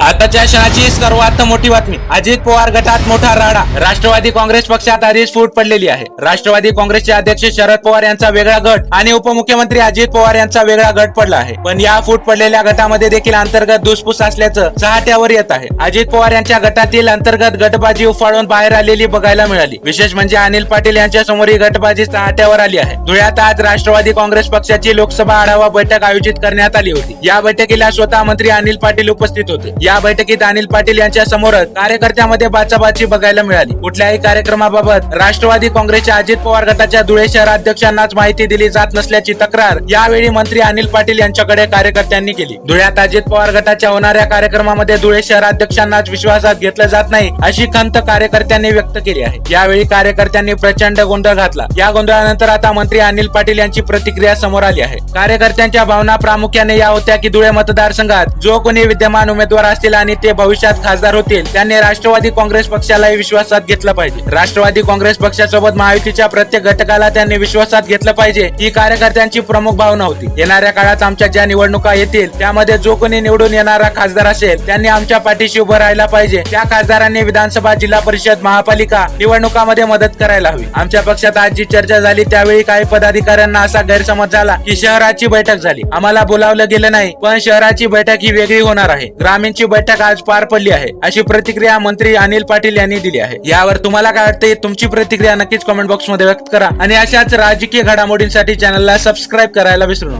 आताच्या क्षणाची सर्वात मोठी बातमी. अजित पवार गटात मोठा राडा. राष्ट्रवादी काँग्रेस पक्षात आधीच फूट पडलेली आहे. राष्ट्रवादी काँग्रेसचे अध्यक्ष शरद पवार यांचा वेगळा गट आणि उपमुख्यमंत्री अजित पवार यांचा वेगळा गट पडला आहे. पण या फूट पडलेल्या गटामध्ये देखील अंतर्गत दुसफूस असल्याचं चहाट्यावर येत आहे. अजित पवार यांच्या गटातील अंतर्गत गटबाजी उफाळून बाहेर आलेली बघायला मिळाली. विशेष म्हणजे अनिल पाटील यांच्या समोर ही गटबाजी चहाट्यावर आली आहे. धुळ्यात आज राष्ट्रवादी काँग्रेस पक्षाची लोकसभा आढावा बैठक आयोजित करण्यात आली होती. या बैठकीला स्वतः मंत्री अनिल पाटील उपस्थित होते. या बैठकीत अनिल पाटील यांच्या समोरच कार्यकर्त्यामध्ये बाचाबाची बघायला मिळाली. कुठल्याही कार्यक्रमाबाबत राष्ट्रवादी काँग्रेसच्या अजित पवार गटाच्या धुळे शहराध्यक्षांनाच माहिती दिली जात नसल्याची तक्रार यावेळी मंत्री अनिल पाटील यांच्याकडे कार्यकर्त्यांनी केली. धुळ्यात अजित पवार गटाच्या होणाऱ्या कार्यक्रमामध्ये धुळे शहराध्यक्षांनाच विश्वासात घेतलं जात नाही अशी खंत कार्यकर्त्यांनी व्यक्त केली आहे. यावेळी कार्यकर्त्यांनी प्रचंड गोंधळ घातला. या गोंधळानंतर आता मंत्री अनिल पाटील यांची प्रतिक्रिया समोर आली आहे. कार्यकर्त्यांच्या भावना प्रामुख्याने या होत्या की धुळे मतदारसंघात जो कोणी विद्यमान उमेदवार असतील आणि ते भविष्यात खासदार होतील त्यांनी राष्ट्रवादी काँग्रेस पक्षालाही विश्वासात घेतलं पाहिजे. राष्ट्रवादी काँग्रेस पक्षासोबत महायुतीच्या प्रत्येक घटकाला त्यांनी विश्वासात घेतलं पाहिजे. ही कार्यकर्त्यांची प्रमुख भावना होती. येणाऱ्या काळात आमच्या ज्या निवडणुका येतील त्यामध्ये जो कोणी निवडून येणारा खासदार असेल त्यांनी आमच्या पाठीशी उभं राहायला पाहिजे. त्या खासदारांनी विधानसभा जिल्हा परिषद महापालिका निवडणुकामध्ये मदत करायला हवी. आमच्या पक्षात आज जी चर्चा झाली त्यावेळी काही पदाधिकाऱ्यांना असा गैरसमज झाला की शहराची बैठक झाली. आम्हाला बोलावलं गेलं नाही पण शहराची बैठक ही वेगळी होणार आहे. ग्रामीणची बैठक आज पार पडली आहे. अशी प्रतिक्रिया मंत्री अनिल पाटील यांनी दिली आहे. यावर तुम्हाला काय वाटते? तुमची प्रतिक्रिया नक्कीच कमेंट बॉक्समध्ये व्यक्त करा. आणि अशाच राजकीय घडामोडींसाठी चॅनलला सबस्क्राईब करायला विसरू नका.